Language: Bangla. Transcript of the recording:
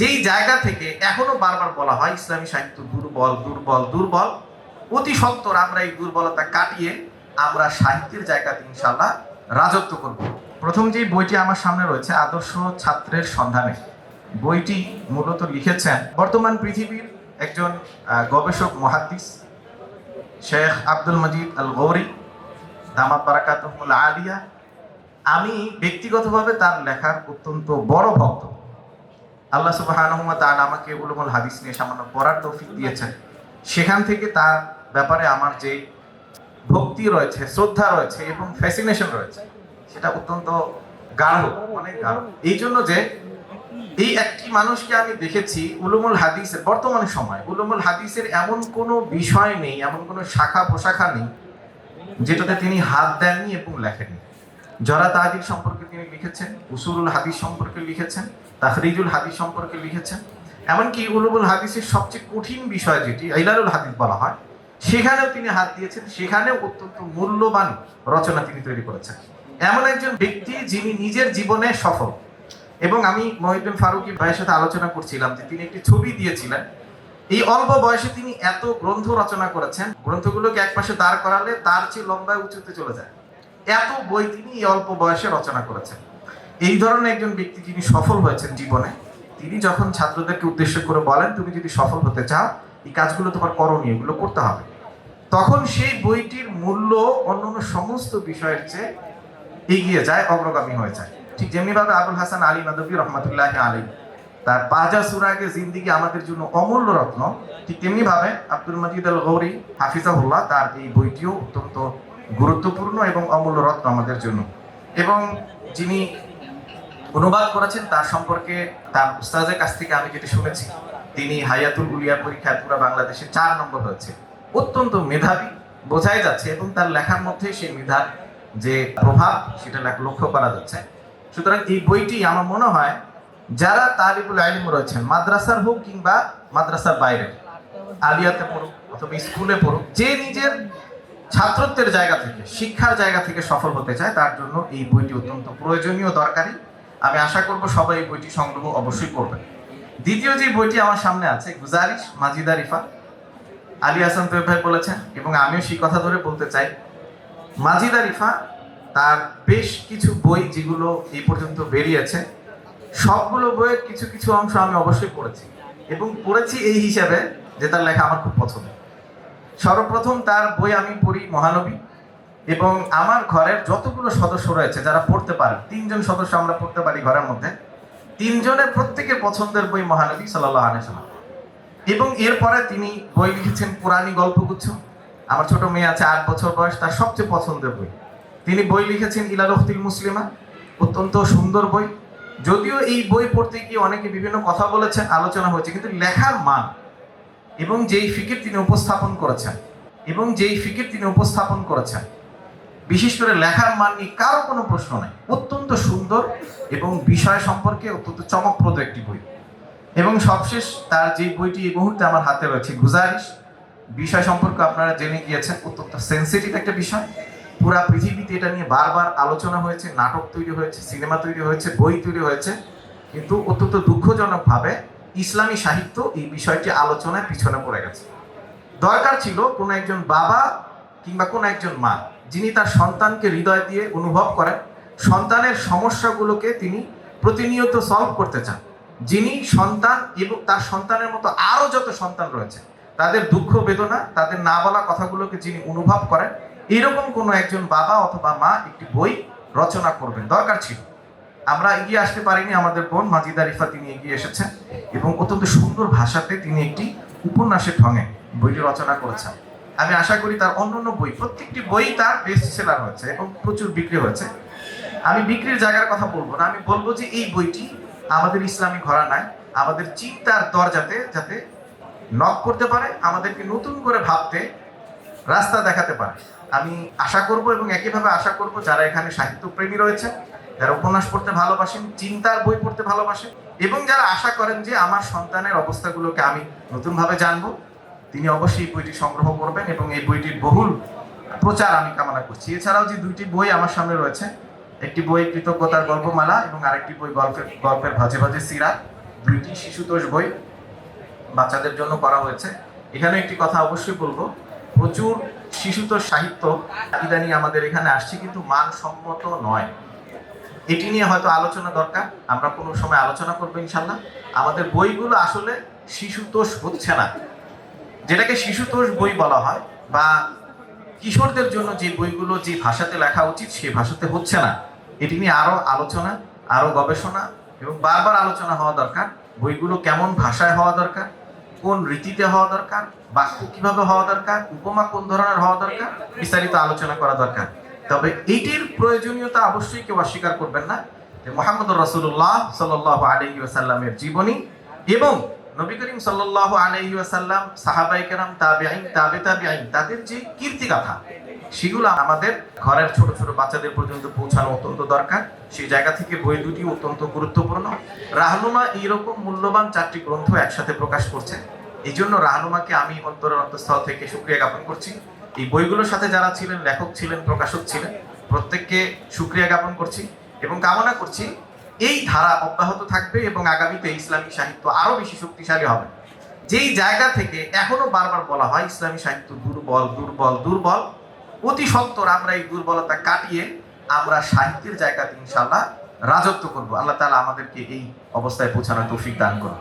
যেই জায়গা থেকে এখনও বারবার বলা হয়, ইসলামী সাহিত্য দুর্বল দুর্বল দুর্বল, অতি সত্তর আমরা এই দুর্বলতা কাটিয়ে আমরা সাহিত্যের জায়গাতে ইনশাল্লাহ রাজত্ব করব। প্রথম যে বইটি আমার সামনে রয়েছে, আদর্শ ছাত্রের সন্ধানে, বইটি মূলত লিখেছেন বর্তমান পৃথিবীর একজন গবেষক মহাদ্দিস, শেখ আব্দুল মজিদ আল গৌরি দামাত বারাকাতুল আলিয়া। আমি ব্যক্তিগতভাবে তার লেখার অত্যন্ত বড় ভক্ত। আল্লাহ ওয়া তাআলা আমাকে উলুমুল হাদিস নিয়ে সামান্য পড়ার তৌফিক দিয়েছেন। সেখান থেকে তার ব্যাপারে আমার যে ভক্তি রয়েছে, শ্রদ্ধা রয়েছে এবং ফ্যাসিনেশন রয়েছে, সেটা অত্যন্ত গাঢ়, অনেক গাঢ়। এই জন্য যে এই একটি মানুষকে আমি দেখেছি উলুমুল হাদিসের বর্তমান সময়, উলুমুল হাদিসের এমন কোনো বিষয় নেই, এমন কোনো শাখা প্রশাখা নেই, যেটাতে তিনি হাত দেননি এবং লেখেননি। জরা তাহাদির সম্পর্কে তিনি লিখেছেন, উসুলুল হাদিস সম্পর্কে লিখেছেন তাহরিজুল হাদিস সম্পর্কে লিখেছেন। এমনকি উলুবুল হাদিসের সবচেয়ে কঠিন বিষয় যেটি ইলালুল হাদিস বলা হয়, সেখানেও তিনি হাত দিয়েছেন, সেখানেও অত্যন্ত মূল্যবান রচনা তিনি তৈরি করেছেন। এমন একজন ব্যক্তি যিনি নিজের জীবনে সফল। এবং আমি মহিউদ্দিন ফারুকি ভাইয়ের সাথে আলোচনা করছিলাম যে তিনি একটি ছবি দিয়েছিলেন। এই অল্প বয়সে তিনি এত গ্রন্থ রচনা করেছেন, গ্রন্থগুলোকে একপাশে দাঁড় করালে তার চেয়ে লম্বায় উঁচুতে চলে যায়। এত বই তিনি এই অল্প বয়সে রচনা করেছেন। এই ধরনের একজন ব্যক্তি যিনি সফল হয়েছেন জীবনে, তিনি যখন ছাত্রদেরকে উদ্দেশ্য করে বলেন, তুমি যদি সফল হতে চাও, এই কাজগুলো তোমার করণীয়, এগুলো করতে হবে। তখন সেই বইটির মূল্য অন্যান্য সমস্ত বিষয়ের চেয়ে এগিয়ে যায়, অগ্রগামী হয়ে যায়। ঠিক যেমনিভাবে আবুল হাসান আলী নদবী রহমতুল্লাহ আলী তার পাজা সুরাগে জিন্দিগি আমাদের জন্য অমূল্য রত্ন, ঠিক তেমনি ভাবে আব্দুল মজিদ আল গৌরি হাফিজাহুল্লাহ তার এই বইটিও অত্যন্ত গুরুত্বপূর্ণ এবং অমূল্য রত্ন আমাদের জন্য। এবং যিনি অনুবাদ করেছেন তার সম্পর্কে তার উস্তাদের কাছ থেকে আমি যেটা শুনেছি, তিনি হায়াতুল উলিয়া পরীক্ষায় পুরো বাংলাদেশে চার নম্বর হয়েছে। অত্যন্ত মেধাবী, বোঝাই যাচ্ছে এবং তার লেখার মধ্যে সেই মেধার যে প্রভাব, সেটা লক্ষ্য করা যাচ্ছে। সুতরাং এই বইটি আমার মনে হয়, যারা তালিবুল আলিম রয়েছেন, মাদ্রাসার হোক কিংবা মাদ্রাসার বাইরে, আলিয়াতে পড়ুক অথবা স্কুলে পড়ুক, যে নিজের ছাত্রত্বের জায়গা থেকে, শিক্ষার জায়গা থেকে সফল হতে চায়, তার জন্য এই বইটি অত্যন্ত প্রয়োজনীয়, দরকারি। আমি আশা করব সবাই এই বইটি সংগ্রহ অবশ্যই করবেন। দ্বিতীয় যে বইটি আমার সামনে আছে, গুজারিশ, মাজিদা রিফা। আলী হাসান তৈব ভাই বলেছেন, এবং আমিও সেই কথা ধরে বলতে চাই, মাজিদা রিফা তার বেশ কিছু বই যেগুলো এই পর্যন্ত বেরিয়েছে, সবগুলো বইয়ের কিছু কিছু অংশ আমি অবশ্যই পড়েছি, এবং পড়েছি এই হিসাবে যে তার লেখা আমার খুব পছন্দ সর্বপ্রথম তার বই আমি পড়ি মহানবী। এবং আমার ঘরের যতগুলো সদস্য রয়েছে, যারা পড়তে পারে তিনজন সদস্য আমরা পড়তে পারি ঘরের মধ্যে, তিনজনের প্রত্যেকের পছন্দের বই মহানবী সাল্লাহ আলাইসাল্লাম এবং এরপরে তিনি বই লিখেছেন পুরাণী গল্পগুচ্ছ। আমার ছোট মেয়ে আছে, আট বছর বয়স, তার সবচেয়ে পছন্দের বই। তিনি বই লিখেছেন ইলারফতিল মুসলিমা, অত্যন্ত সুন্দর বই। যদিও এই বই পড়তে গিয়ে অনেকে বিভিন্ন কথা বলেছেন, আলোচনা হয়েছে, কিন্তু লেখার মান এবং যেই ফিকির তিনি উপস্থাপন করেছেন, এবং যেই ফিকির তিনি উপস্থাপন করেছেন বিশেষ করে লেখার মান নিয়ে কারও কোনো প্রশ্ন নেই। অত্যন্ত সুন্দর এবং বিষয় সম্পর্কে অত্যন্ত চমকপ্রদ একটি বই। এবং সবশেষ তার যে বইটি এই মুহূর্তে আমার হাতে রয়েছে, গুজারিশ। বিষয় সম্পর্কে আপনারা জেনে গিয়েছেন, অত্যন্ত সেন্সিটিভ একটা বিষয়। পুরা পৃথিবীতে এটা নিয়ে বারবার আলোচনা হয়েছে, নাটক তৈরি হয়েছে, সিনেমা তৈরি হয়েছে, বই তৈরি হয়েছে। কিন্তু অত্যন্ত দুঃখজনকভাবে ইসলামী সাহিত্য এই বিষয়টি আলোচনায় পিছনে পড়ে গেছে। দরকার ছিল কোনো একজন বাবা কিংবা কোনো একজন মা যিনি তার সন্তানকে হৃদয় দিয়ে অনুভব করেন, সন্তানের সমস্যাগুলোকে তিনি প্রতিনিয়ত সলভ করতে চান। যিনি সন্তান এবং তার সন্তানের মতো আরও যত সন্তান রয়েছে, তাদের দুঃখ বেদনা, তাদের না বলা কথাগুলোকে যিনি অনুভব করেন, এরকম কোনো একজন বাবা অথবা মা একটি বই রচনা করবেন। দরকার ছিল। আমরা এগিয়ে আসতে পারিনি, আমাদের বোন মাজিদা রিফা তিনি এগিয়ে এসেছেন এবং অত্যন্ত সুন্দর ভাষাতে তিনি একটি উপন্যাসের ঢঙে বইটি রচনা করেছেন। আমি আশা করি তার অন্য অন্য বই, প্রত্যেকটি বই তার বেস্ট সেলার হয়েছে এবং প্রচুর বিক্রি হয়েছে। আমি বিক্রির জায়গার কথা বলব না, আমি বলব যে এই বইটি আমাদের ইসলামী ঘরানায় আমাদের চিন্তার দরজাতে যাতে নক করতে পারে, আমাদেরকে নতুন করে ভাবতে রাস্তা দেখাতে পারে। আমি আশা করব এবং একইভাবে আশা করব যারা এখানে সাহিত্য প্রেমী রয়েছে যারা উপন্যাস পড়তে ভালোবাসেন, চিন্তার বই পড়তে ভালোবাসেন এবং যারা আশা করেন যে আমার সন্তানের অবস্থাগুলোকে আমি নতুনভাবে জানব তিনি অবশ্যই বইটি সংগ্রহ করবেন এবং এই বইটির বহুল প্রচার আমি কামনা করছি। এছাড়াও যে দুইটি বই আমার সামনে রয়েছে, একটি বই কৃতজ্ঞতার গল্পমালা এবং আরেকটি বই গল্পের গল্পের ভাজে ভাজে সিরাত, দুইটি শিশুতোষ বই বাচ্চাদের জন্য করা হয়েছে। এখানে একটি কথা অবশ্যই বলব, প্রচুর শিশুতোষ সাহিত্য ইদানি আমাদের এখানে আসছে কিন্তু মানসম্মত নয়। এটি নিয়ে হয়তো আলোচনা দরকার, আমরা কোনো সময় আলোচনা করব ইনশাল্লাহ। আমাদের বইগুলো আসলে শিশুতোষ হচ্ছে না। যেটাকে শিশুতোষ বই বলা হয়, বা কিশোরদের জন্য যে বইগুলো যে ভাষাতে লেখা উচিত সে ভাষাতে হচ্ছে না। এটি নিয়ে আরও আলোচনা আরও গবেষণা এবং বারবার আলোচনা হওয়া দরকার, বইগুলো কেমন ভাষায় হওয়া দরকার, কোন রীতিতে হওয়া দরকার, বাক্য কীভাবে হওয়া দরকার, উপমা কোন ধরনের হওয়া দরকার, বিস্তারিত আলোচনা করা দরকার। তবে এইটির প্রয়োজনীয়তা অবশ্যই কেউ অস্বীকার করবেন না মোহাম্মদ রসুল্লাহ সাল আলহি আসাল্লামের জীবনী এবং নবী করিম সাল্লাহ আলহি আসাল্লাম সাহাবাই কেরাম তাবে আইন তাবে তাবে আইন তাদের যে কীর্তিগাথা, সেগুলো আমাদের ঘরের ছোট ছোট বাচ্চাদের পর্যন্ত পৌঁছানো অত্যন্ত দরকার। সেই জায়গা থেকে বই দুটি অত্যন্ত গুরুত্বপূর্ণ। রাহনুমা এইরকম মূল্যবান চারটি গ্রন্থ একসাথে প্রকাশ করছে এই জন্য রাহনুমাকে আমি অন্তরের অন্তঃস্থল থেকে সুক্রিয়া জ্ঞাপন করছি। এই বইগুলোর সাথে যারা ছিলেন, লেখক ছিলেন, প্রকাশক ছিলেন, প্রত্যেককে সুক্রিয়া জ্ঞাপন করছি এবং কামনা করছি এই ধারা অব্যাহত থাকবে এবং আগামীতে ইসলামী সাহিত্য আরও বেশি শক্তিশালী হবে। যেই জায়গা থেকে এখনও বারবার বলা হয় ইসলামী সাহিত্য দুর্বল দুর্বল দুর্বল, অতি সত্তর আমরা এই দুর্বলতা কাটিয়ে আমরা সাহিত্যের জায়গাতে ইনশাল্লাহ রাজত্ব করব। আল্লাহ তালা আমাদেরকে এই অবস্থায় পৌঁছানোর তৌফিক দান করুন।